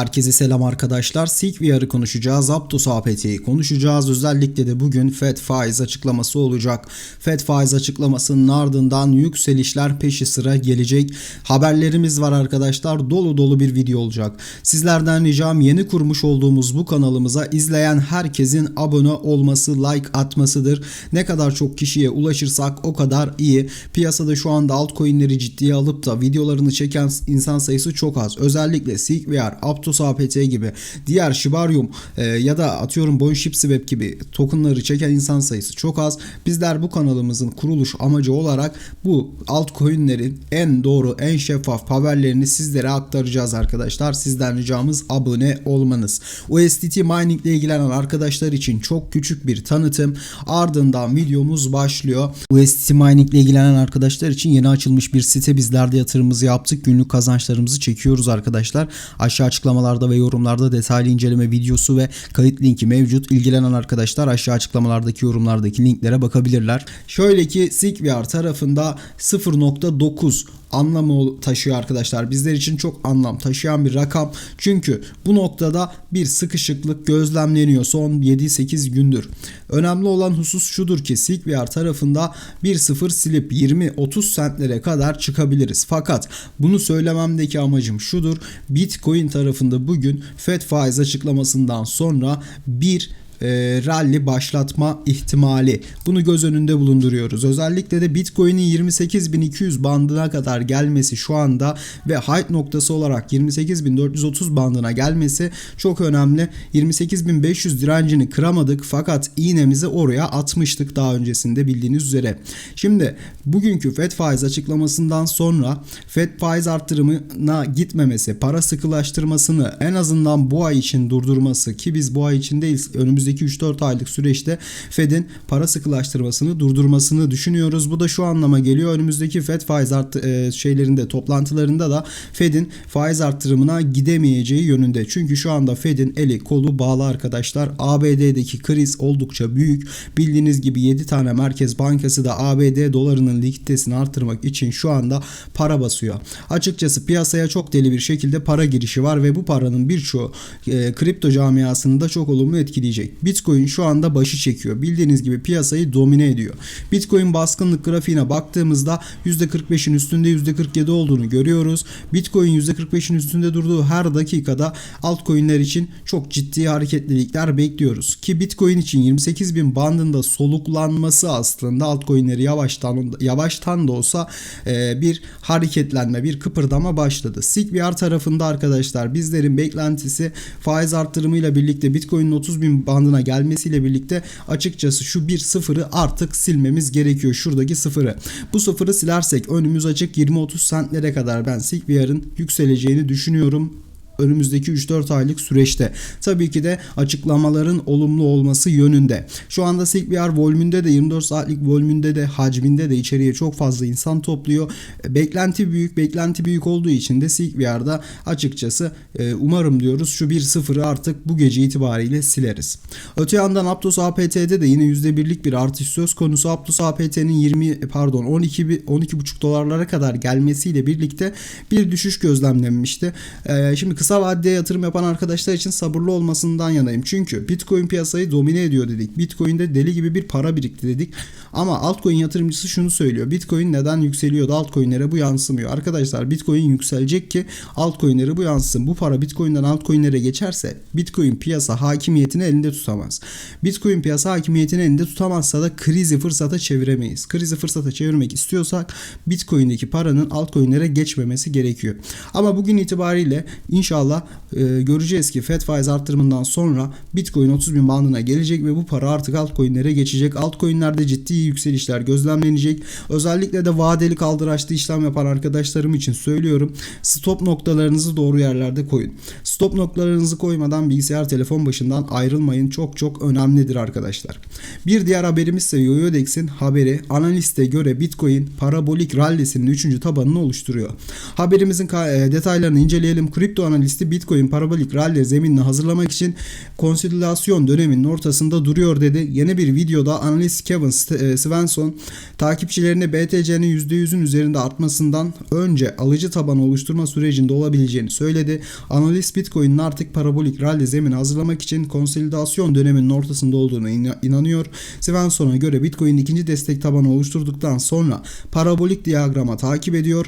Herkese selam arkadaşlar. Silk VR'ı konuşacağız. Aptos APT'yi konuşacağız. Özellikle de bugün FED faiz açıklaması olacak. FED faiz açıklamasının ardından yükselişler peşi sıra gelecek. Haberlerimiz var arkadaşlar. Dolu dolu bir video olacak. Sizlerden ricam yeni kurmuş olduğumuz bu kanalımıza izleyen herkesin abone olması, like atmasıdır. Ne kadar çok kişiye ulaşırsak o kadar iyi. Piyasada şu anda altcoin'leri ciddiye alıp da videolarını çeken insan sayısı çok az. Özellikle Silk VR, Aptos APT gibi diğer Shibarium e, ya da atıyorum Boyshipsweb gibi tokenları çeken insan sayısı çok az. Bizler bu kanalımızın kuruluş amacı olarak bu altcoin'lerin en doğru, en şeffaf haberlerini sizlere aktaracağız arkadaşlar. Sizden ricamız abone olmanız. USDT mining ile ilgilenen arkadaşlar için çok küçük bir tanıtım. Ardından videomuz başlıyor. USDT mining ile ilgilenen arkadaşlar için yeni açılmış bir site. Bizler de yatırımımızı yaptık. Günlük kazançlarımızı çekiyoruz arkadaşlar. Aşağı açıklamalarda ve yorumlarda detaylı inceleme videosu ve kayıt linki mevcut. İlgilenen arkadaşlar aşağı açıklamalardaki yorumlardaki linklere bakabilirler. Şöyle ki SigVR tarafında 0.9 anlamı taşıyor arkadaşlar. Bizler için çok anlam taşıyan bir rakam. Çünkü bu noktada bir sıkışıklık gözlemleniyor son 7-8 gündür. Önemli olan husus şudur ki SigVR tarafında 1-0 silip 20-30 sentlere kadar çıkabiliriz. Fakat bunu söylememdeki amacım şudur. Bitcoin tarafında bugün FED faiz açıklamasından sonra bir e, rally başlatma ihtimali. Bunu göz önünde bulunduruyoruz. Özellikle de Bitcoin'in 28.200 bandına kadar gelmesi şu anda ve height noktası olarak 28.430 bandına gelmesi çok önemli. 28.500 direncini kıramadık fakat iğnemizi oraya atmıştık daha öncesinde bildiğiniz üzere. Şimdi bugünkü FED faiz açıklamasından sonra FED faiz arttırımına gitmemesi, para sıkılaştırmasını en azından bu ay için durdurması ki biz bu ay için değil önümüz önümüzdeki 3-4 aylık süreçte Fed'in para sıkılaştırmasını durdurmasını düşünüyoruz. Bu da şu anlama geliyor. Önümüzdeki Fed faiz art e, şeylerinde toplantılarında da Fed'in faiz arttırımına gidemeyeceği yönünde. Çünkü şu anda Fed'in eli kolu bağlı arkadaşlar. ABD'deki kriz oldukça büyük. Bildiğiniz gibi 7 tane merkez bankası da ABD dolarının likiditesini arttırmak için şu anda para basıyor. Açıkçası piyasaya çok deli bir şekilde para girişi var ve bu paranın birçoğu e, kripto camiasını da çok olumlu etkileyecek. Bitcoin şu anda başı çekiyor. Bildiğiniz gibi piyasayı domine ediyor. Bitcoin baskınlık grafiğine baktığımızda %45'in üstünde %47 olduğunu görüyoruz. Bitcoin %45'in üstünde durduğu her dakikada altcoin'ler için çok ciddi hareketlilikler bekliyoruz. Ki Bitcoin için 28 bin bandında soluklanması aslında altcoin'leri yavaştan yavaştan da olsa e, bir hareketlenme, bir kıpırdama başladı. SigVR tarafında arkadaşlar bizlerin beklentisi faiz arttırımıyla birlikte Bitcoin'in 30 bin bandına gelmesiyle birlikte açıkçası şu bir sıfırı artık silmemiz gerekiyor. Şuradaki sıfırı. Bu sıfırı silersek önümüz açık 20-30 sentlere kadar ben SigVR'ın yükseleceğini düşünüyorum önümüzdeki 3-4 aylık süreçte. Tabii ki de açıklamaların olumlu olması yönünde. Şu anda SigVR volümünde de 24 saatlik volümünde de hacminde de içeriye çok fazla insan topluyor. E, beklenti büyük. Beklenti büyük olduğu için de SigVR'da açıkçası e, umarım diyoruz şu 1-0'ı artık bu gece itibariyle sileriz. Öte yandan Aptos APT'de de yine %1'lik bir artış söz konusu. Aptos APT'nin 20 pardon 12 12,5 dolarlara kadar gelmesiyle birlikte bir düşüş gözlemlenmişti. E, şimdi kısa vadede yatırım yapan arkadaşlar için sabırlı olmasından yanayım. Çünkü Bitcoin piyasayı domine ediyor dedik. Bitcoin'de deli gibi bir para birikti dedik. Ama altcoin yatırımcısı şunu söylüyor. Bitcoin neden yükseliyor da altcoin'lere bu yansımıyor? Arkadaşlar Bitcoin yükselecek ki altcoin'lere bu yansısın. Bu para Bitcoin'den altcoin'lere geçerse Bitcoin piyasa hakimiyetini elinde tutamaz. Bitcoin piyasa hakimiyetini elinde tutamazsa da krizi fırsata çeviremeyiz. Krizi fırsata çevirmek istiyorsak Bitcoin'deki paranın altcoin'lere geçmemesi gerekiyor. Ama bugün itibariyle inşallah İnşallah e, göreceğiz ki FED faiz arttırımından sonra Bitcoin 30 bin bandına gelecek ve bu para artık altcoin'lere geçecek. Altcoin'lerde ciddi yükselişler gözlemlenecek. Özellikle de vadeli kaldıraçlı işlem yapan arkadaşlarım için söylüyorum. Stop noktalarınızı doğru yerlerde koyun. Stop noktalarınızı koymadan bilgisayar telefon başından ayrılmayın. Çok çok önemlidir arkadaşlar. Bir diğer haberimiz ise YoYoDex'in haberi analiste göre Bitcoin parabolik rallisinin 3. tabanını oluşturuyor. Haberimizin e, detaylarını inceleyelim. Kripto analiz analisti Bitcoin parabolik rally zeminini hazırlamak için konsolidasyon döneminin ortasında duruyor dedi. Yeni bir videoda analist Kevin e, Svensson takipçilerini BTC'nin %100'ün üzerinde artmasından önce alıcı tabanı oluşturma sürecinde olabileceğini söyledi. Analist Bitcoin'in artık parabolik rally zemini hazırlamak için konsolidasyon döneminin ortasında olduğuna ina- inanıyor. Svensson'a göre Bitcoin ikinci destek tabanı oluşturduktan sonra parabolik diyagrama takip ediyor.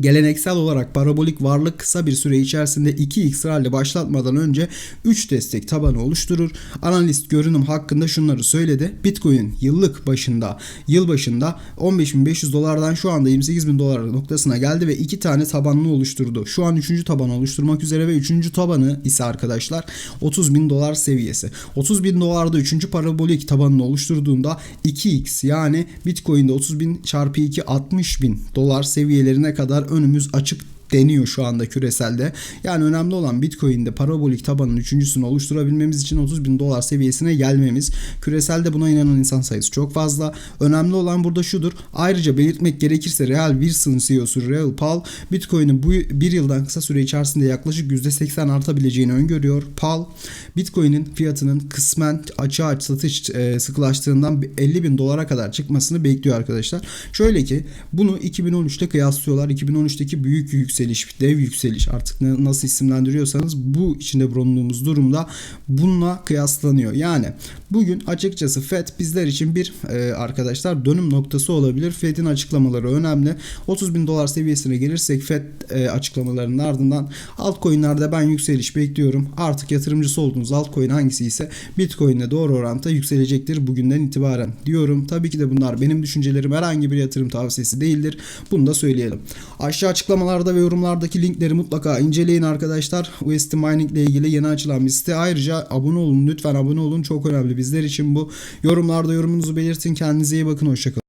Geleneksel olarak parabolik varlık kısa bir süre içerisinde 2x rally başlatmadan önce 3 destek tabanı oluşturur. Analist görünüm hakkında şunları söyledi. Bitcoin yıllık başında, yıl başında 15.500 dolardan şu anda 28.000 dolar noktasına geldi ve 2 tane tabanını oluşturdu. Şu an 3. tabanı oluşturmak üzere ve 3. tabanı ise arkadaşlar 30.000 dolar seviyesi. 30.000 dolarda 3. parabolik tabanını oluşturduğunda 2x yani Bitcoin'de 30.000 çarpı 2 60.000 dolar seviyelerine kadar önümüz açık deniyor şu anda küreselde. Yani önemli olan Bitcoin'de parabolik tabanın üçüncüsünü oluşturabilmemiz için 30 bin dolar seviyesine gelmemiz. Küreselde buna inanan insan sayısı çok fazla. Önemli olan burada şudur. Ayrıca belirtmek gerekirse Real Wilson CEO'su Real Pal Bitcoin'in bu bir yıldan kısa süre içerisinde yaklaşık %80 artabileceğini öngörüyor. Pal Bitcoin'in fiyatının kısmen açığa satış e, sıkılaştığından 50 bin dolara kadar çıkmasını bekliyor arkadaşlar. Şöyle ki bunu 2013'te kıyaslıyorlar. 2013'teki büyük yükseliş, dev yükseliş artık nasıl isimlendiriyorsanız bu içinde bulunduğumuz durumda bununla kıyaslanıyor. Yani bugün açıkçası FED bizler için bir e, arkadaşlar dönüm noktası olabilir. FED'in açıklamaları önemli. 30 bin dolar seviyesine gelirsek FED e, açıklamalarının ardından altcoin'lerde ben yükseliş bekliyorum. Artık yatırımcısı olduğunuz altcoin hangisi ise Bitcoin'le doğru orantıda yükselecektir bugünden itibaren diyorum. Tabii ki de bunlar benim düşüncelerim herhangi bir yatırım tavsiyesi değildir. Bunu da söyleyelim. Aşağı açıklamalarda ve yorumlardaki linkleri mutlaka inceleyin arkadaşlar. UST Mining ile ilgili yeni açılan bir site. Ayrıca abone olun lütfen abone olun. Çok önemli bizler için bu. Yorumlarda yorumunuzu belirtin. Kendinize iyi bakın. Hoşçakalın.